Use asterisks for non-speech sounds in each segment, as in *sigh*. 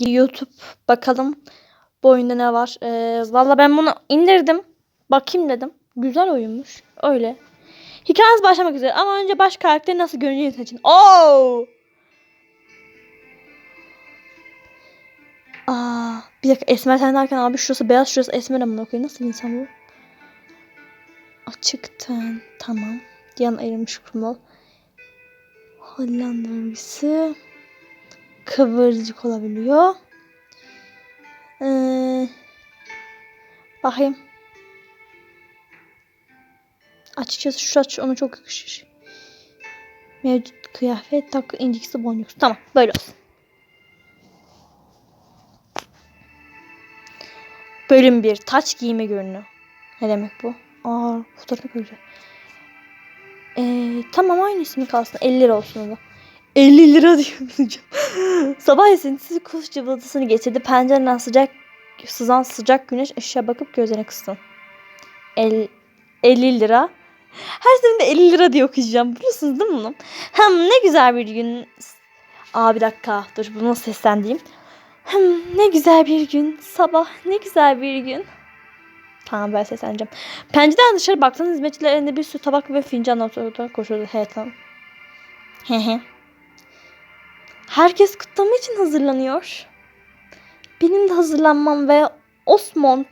YouTube bakalım bu oyunda ne var. Ee, Valla ben bunu indirdim. Bakayım dedim. Güzel oyunmuş. Öyle. Hikayeniz başlamak üzere ama önce baş karakteri nasıl görüneceğini seçin. Oo! Aa, bir dakika Esmer sen derken abi şurası beyaz şurası esmer amına koyayım. Nasıl insan bu? Açık ten. Tamam. Yan ayrılmış kumral. Hollanda örgüsü. Kıvırcık olabiliyor. Ee, bakayım. Açıkçası şu saç ona çok yakışır. Mevcut kıyafet takı inciksi boncuk. Tamam böyle olsun. Bölüm 1. Taç giyme görünüyor. Ne demek bu? Aa fotoğrafı koyacağım. Ee, tamam aynı ismi kalsın. 50 lira olsun o da. 50 lira diyorum. *laughs* Sabah esintisi kuş cıvıltısını getirdi. Pencereden sıcak sızan sıcak güneş ışığa bakıp gözlerine kıstı. El, 50 lira. Her seferinde 50 lira diye okuyacağım. Biliyorsunuz değil mi bunu? Hem ne güzel bir gün. Aa bir dakika dur bunu seslendireyim. Hem ne güzel bir gün. Sabah ne güzel bir gün. Tamam ben sesleneceğim. Pencereden dışarı baktığınız hizmetçiler elinde bir sürü tabak ve fincan ortada koşuyordu. Evet tamam. He he. Herkes kutlama için hazırlanıyor. Benim de hazırlanmam ve Osmond.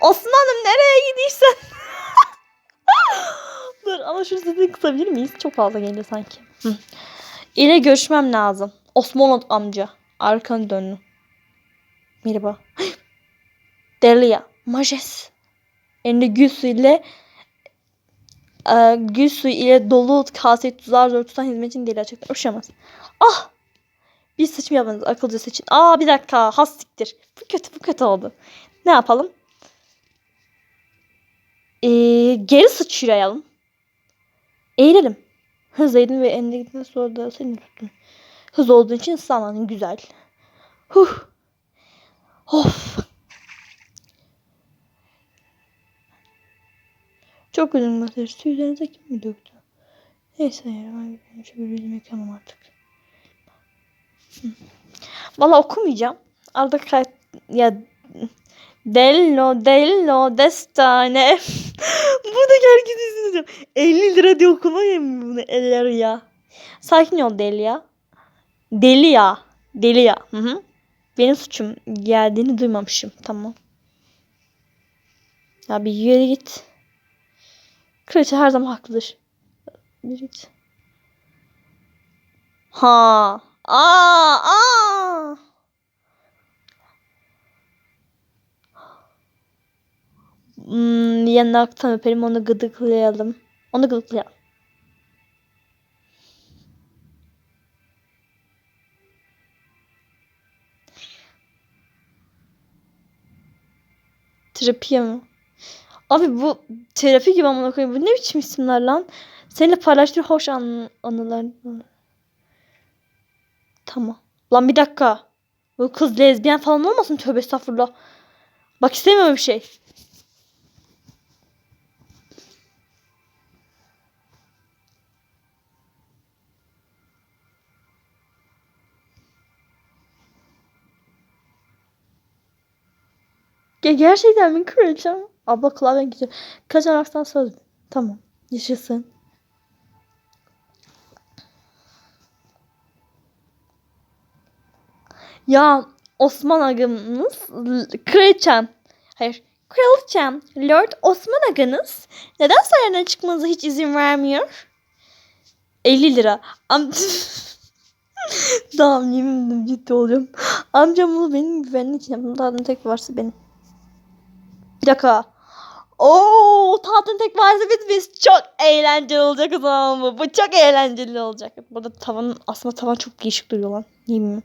Osman'ım nereye gidiyorsun? *laughs* Dur ama şu sesini kısabilir miyiz? Çok fazla geliyor sanki. İle görüşmem lazım. Osmanlı amca. Arkanı dönün. Merhaba. *gasps* Delia. Majes. Elinde gül suyu ile e, gül suyu ile dolu kaseyi tuzağa zor tutan hizmetçinin deli açıklar. Uşamaz. Ah! Bir seçim yapmanız akıllıca seçin. Aa bir dakika. Has siktir. Bu kötü bu kötü oldu. Ne yapalım? Ee, geri sıçrayalım. Eğilelim. Hız eğilin ve elinde gittiğinde sonra da seni tutun. Hız olduğu için ıslanmanın güzel. Huh. Of. Çok üzüm materisi üzerinize kim mi döktü? Neyse ya ben şu bir yüzümü yıkamam artık. Valla okumayacağım. Arada kayıt ya Dello Dello Destane Burada herkes izleyeceğim. 50 lira diye okumayayım mı bunu eller ya. Sakin ol Delia. Delia. Delia. Hı hı. Benim suçum geldiğini duymamışım. Tamam. Ya bir yere git. Kraliçe her zaman haklıdır. Bir git. Ha. Aa, aa. Hmm, yanaktan öpelim onu gıdıklayalım. Onu gıdıklayalım. Terapiye mi? Abi bu terapi gibi amına koyayım. Bu ne biçim isimler lan? Seninle paylaştığı hoş an anılar. Tamam. Lan bir dakika. Bu kız lezbiyen falan olmasın? Tövbe estağfurullah. Bak istemiyorum bir şey. Ya gerçekten mi kraliçem? Abla klavyen gidiyor. Kaçaraktan söz mü? Tamam. Yaşasın. Ya Osman Aga'mız kraliçem. Hayır. Kraliçem. Lord Osman Aga'nız neden saraydan çıkmanıza hiç izin vermiyor? 50 lira. Am *laughs* tamam yemin ederim ciddi olacağım. Amcam bunu benim güvenlik için. Daha tek varsa benim. Bir dakika. Oo, tahtın tek varsa biz çok eğlenceli olacak o zaman bu. Bu çok eğlenceli olacak. Burada tavan aslında tavan çok değişik duruyor lan. Mi?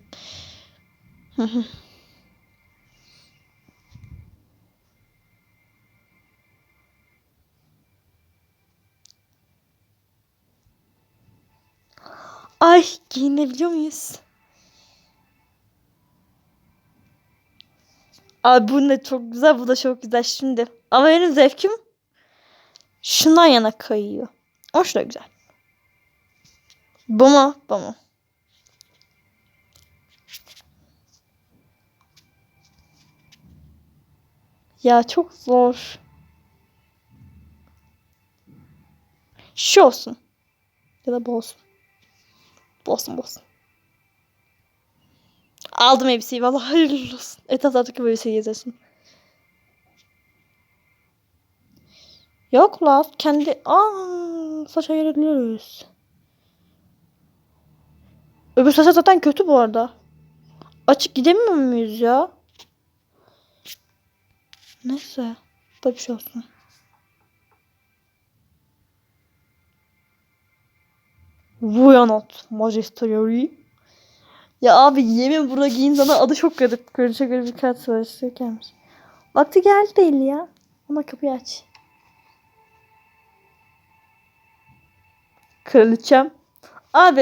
Ay giyinebiliyor muyuz? Abi bu da çok güzel. Bu da çok güzel şimdi. Ama benim zevkim şundan yana kayıyor. O şu güzel. Bu mu? Bu mu? Ya çok zor. Şu olsun. Ya da bu olsun. Bu olsun bu olsun. Aldım elbiseyi. Vallahi hayırlı olsun. Esas artık bu elbiseyi gezersin. Yok la. Kendi... Aa, saç ayırabiliyoruz. Öbür saça zaten kötü bu arada. Açık gidemiyor muyuz ya? Neyse. Da bir şey olsun. Vuyanot Majesteri. Ya abi yemin burada giyin sana adı çok garip. Görünüşe göre bir kart savaşı gelmiş. Vakti geldi değil ya. Ama kapıyı aç. Kraliçem. Abi